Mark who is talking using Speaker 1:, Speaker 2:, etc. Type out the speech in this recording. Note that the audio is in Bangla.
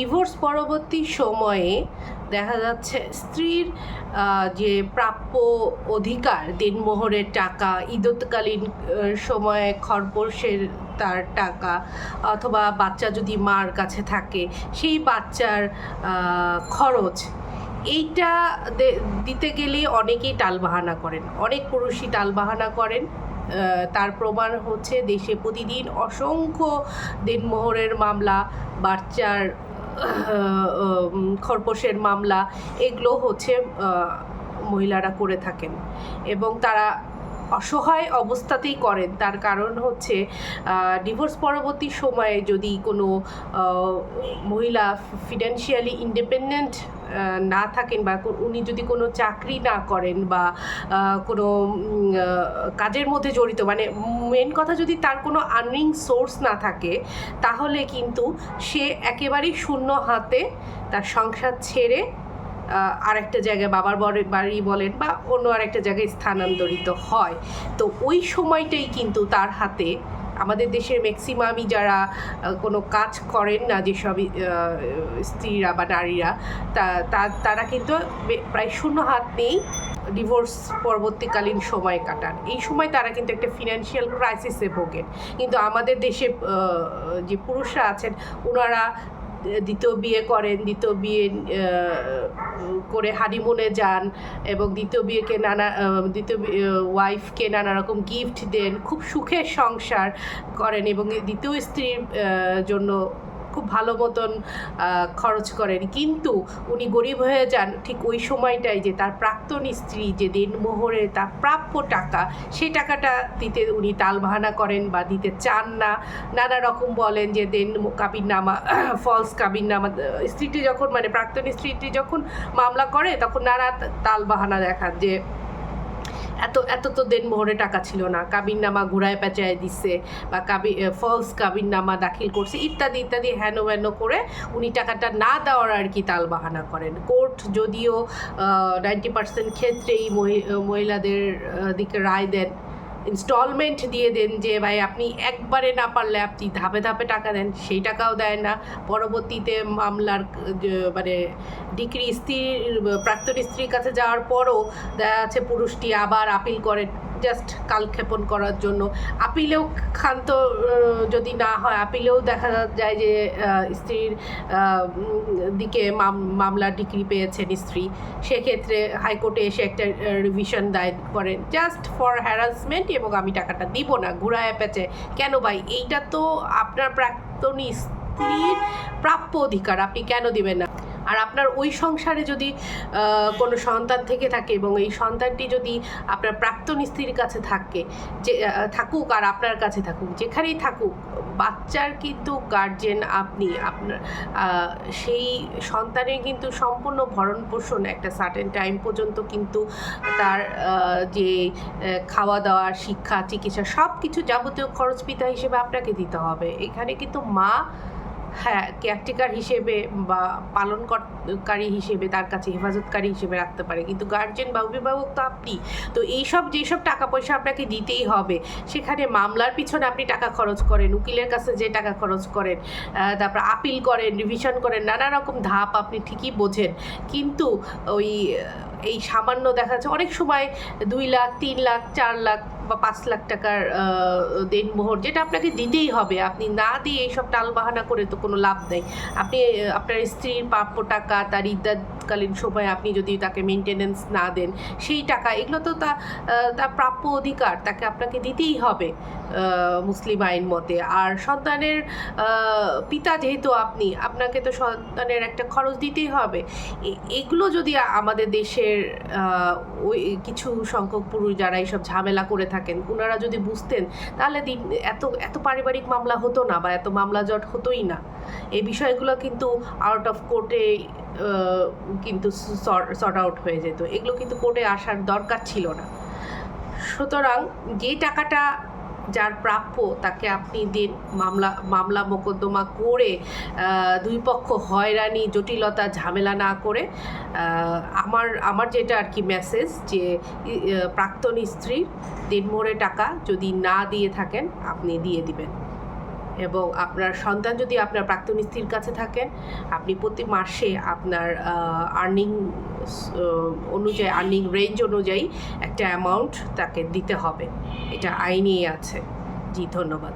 Speaker 1: ডিভোর্স পরবর্তী সময়ে দেখা যাচ্ছে স্ত্রীর যে প্রাপ্য অধিকার দেনমোহরের টাকা ইদতকালীন আহ, সময়ে খরপোশের তার টাকা অথবা বাচ্চা যদি মার কাছে থাকে সেই বাচ্চার খরচ এইটা দিতে গেলে অনেকেই টালবাহানা করেন। অনেক পুরুষই টালবাহানা করেন। তার প্রমাণ হচ্ছে দেশে প্রতিদিন অসংখ্য দিনমোহরের মামলা বাচ্চার খরপোশের মামলা এগুলো হচ্ছে মহিলারা করে থাকেন। এবং তারা অসহায় অবস্থাতেই করেন। তার কারণ হচ্ছে ডিভোর্স পরবর্তী সময়ে যদি কোনো মহিলা ফিনান্সিয়ালি ইন্ডিপেন্ডেন্ট না থাকেন বা উনি যদি কোনো চাকরি না করেন বা কোনো কাজের মধ্যে জড়িত মানে মেন কথা যদি তার কোনো আর্নিং সোর্স না থাকে, তাহলে কিন্তু সে একেবারেই শূন্য হাতে তার সংসার ছেড়ে আরেকটা জায়গায় বাবার বরে- বাড়ি বলেন বা অন্য আরেকটা জায়গায় স্থানান্তরিত হয়। তো ওই সময়টাই কিন্তু তার হাতে আমাদের দেশের ম্যাক্সিমামই যারা কোনো কাজ করেন না যেসব স্ত্রীরা বা নারীরা, তা- তারা কিন্তু প্রায় শূন্য হাত নেই ডিভোর্স পরবর্তীকালীন সময় কাটান। এই সময় তারা কিন্তু একটা ফিনান্সিয়াল ক্রাইসিসে ভোগেন। কিন্তু আমাদের দেশে যে পুরুষরা আছেন ওনারা দ্বিতীয় বিয়ে করেন, দ্বিতীয় বিয়ে করে হানিমুনে যান এবং দ্বিতীয় বিয়েকে নানা দ্বিতীয় ওয়াইফকে নানা রকম গিফট দেন, খুব সুখের সংসার করেন এবং দ্বিতীয় স্ত্রীর জন্য খুব ভালো মতন খরচ করেন। কিন্তু উনি গরিব হয়ে যান ঠিক ওই সময়টাই যে তার প্রাক্তন স্ত্রী যে দেনমোহরে তার প্রাপ্য টাকা সেই টাকাটা দিতে উনি টালবাহানা করেন বা দিতে চান না। নানা রকম বলেন যে দেন কাবিননামা ফলস কাবিননামা স্ত্রীটি যখন মানে প্রাক্তন স্ত্রীটি যখন মামলা করে, তখন নানা তালবাহানা দেখান যে এত এত তো দেন মোহরে টাকা ছিল না। কাবিননামা ঘুরায় পেঁচায় দিচ্ছে বা কাবি ফলস কাবিননামা দাখিল করছে, ইত্যাদি ইত্যাদি, হেন হেন করে উনি টাকাটা না দেওয়ার আর কি তালবাহানা করেন। কোর্ট যদিও নাইনটি পার্সেন্ট ক্ষেত্রেই মহি- মহিলাদের দিকে রায় দেন ইনস্টলমেন্ট দিয়ে দেন যে ভাই আপনি একবারে না পারলে আপনি ধাপে ধাপে টাকা দেন, সেই টাকাও দেয় না। পরবর্তীতে মামলার মানে ডিগ্রি স্ত্রীর, প্রাক্তন স্ত্রীর কাছে যাওয়ার পরও দেখা যাচ্ছে পুরুষটি আবার আপিল করেন। জাস্ট কালক্ষেপণ করার জন্য। আপিলেও ক্ষান্ত যদি না হয়, আপিলেও দেখা যায় যে স্ত্রীর দিকে মাম- মামলার ডিগ্রি পেয়েছেন স্ত্রী। সেক্ষেত্রে হাইকোর্টে এসে একটা রিভিশন দায়ের করেন। জাস্ট ফর হ্যারাসমেন্ট এবং আমি টাকাটা দিব না, ঘুরায় পেঁচে। কেন ভাই? এইটা তো আপনার প্রাক্তনী স্ত্রীর প্রাপ্য অধিকার, আপনি কেন দিবেন না? আর আপনার ওই সংসারে যদি কোনো সন্তান থেকে থাকে এবং এই সন্তানটি যদি আপনার প্রাক্তন স্ত্রীর কাছে থাকে, যে থাকুক আর আপনার কাছে থাকুক, যেখানেই থাকুক, বাচ্চার কিন্তু গার্জেন আপনি, আপনার সেই সন্তানের কিন্তু সম্পূর্ণ ভরণ পোষণ একটা সার্টেন টাইম পর্যন্ত কিন্তু তার যে খাওয়া দাওয়া, শিক্ষা, চিকিৎসা সব কিছু যাবতীয় খরচ পিতা হিসেবে আপনাকে দিতে হবে। এখানে কিন্তু মা হ্যাঁ কেয়ারটেকার হিসেবে বা পালনকারী হিসেবে তার কাছে হেফাজতকারী হিসেবে রাখতে পারে। কিন্তু গার্জেন বা অভিভাবক তো আপনি। তো এইসব, যেসব টাকা পয়সা আপনাকে দিতেই হবে, সেখানে মামলার পিছনে আপনি টাকা খরচ করেন, উকিলের কাছে যে টাকা খরচ করেন তারপর আপিল করেন রিভিশন করেন, নানা রকম ধাপ আপনি ঠিকই বোঝেন। কিন্তু ওই, এই সামান্য দেখা যাচ্ছে, অনেক সময় দুই লাখ, তিন লাখ, চার লাখ বা পাঁচ লাখ টাকার দেনমোহর, যেটা আপনাকে দিতেই হবে। আপনি না দিয়ে এইসব টালবাহানা করে তো কোনো লাভ নেই। আপনি আপনার স্ত্রীর প্রাপ্য টাকা, তার ইদ্যাতকালীন সময় আপনি যদি তাকে মেনটেনেন্স না দেন, সেই টাকা, এগুলো তো তা তার প্রাপ্য অধিকার, তাকে আপনাকে দিতেই হবে মুসলিম আইন মতে। আর সন্তানের পিতা যেহেতু আপনি, আপনাকে তো সন্তানের একটা খরচ দিতেই হবে। এগুলো যদি আমাদের দেশের ওই কিছু সংখ্যক পুরুষ যারা এইসব ঝামেলা করে থাকেন ওনারা যদি বুঝতেন, তাহলে দিন এত এত পারিবারিক মামলা হতো না বা এত মামলা জট হতোই না। এই বিষয়গুলো কিন্তু আউট অফ কোর্টে কিন্তু সর্ট আউট হয়ে যেত। এগুলো কিন্তু কোর্টে আসার দরকার ছিল না। সুতরাং যে টাকাটা যার প্রাপ্য তাকে আপনি দিন মামলা মামলা মোকদ্দমা করে দুই পক্ষ হয়রানি, জটিলতা, ঝামেলা না করে আমার আমার যেটা আর কি মেসেজ যে প্রাক্তন স্ত্রীর দিনমোড়ে টাকা যদি না দিয়ে থাকেন, আপনি দিয়ে দিবেন। এবং আপনার সন্তান যদি আপনার প্রাক্তন স্ত্রীর কাছে থাকেন, আপনি প্রতি মাসে আপনার আর্নিং অনুযায়ী আর্নিং রেঞ্জ অনুযায়ী একটা অ্যামাউন্ট তাকে দিতে হবে। এটা আইনেই আছে। জি, ধন্যবাদ।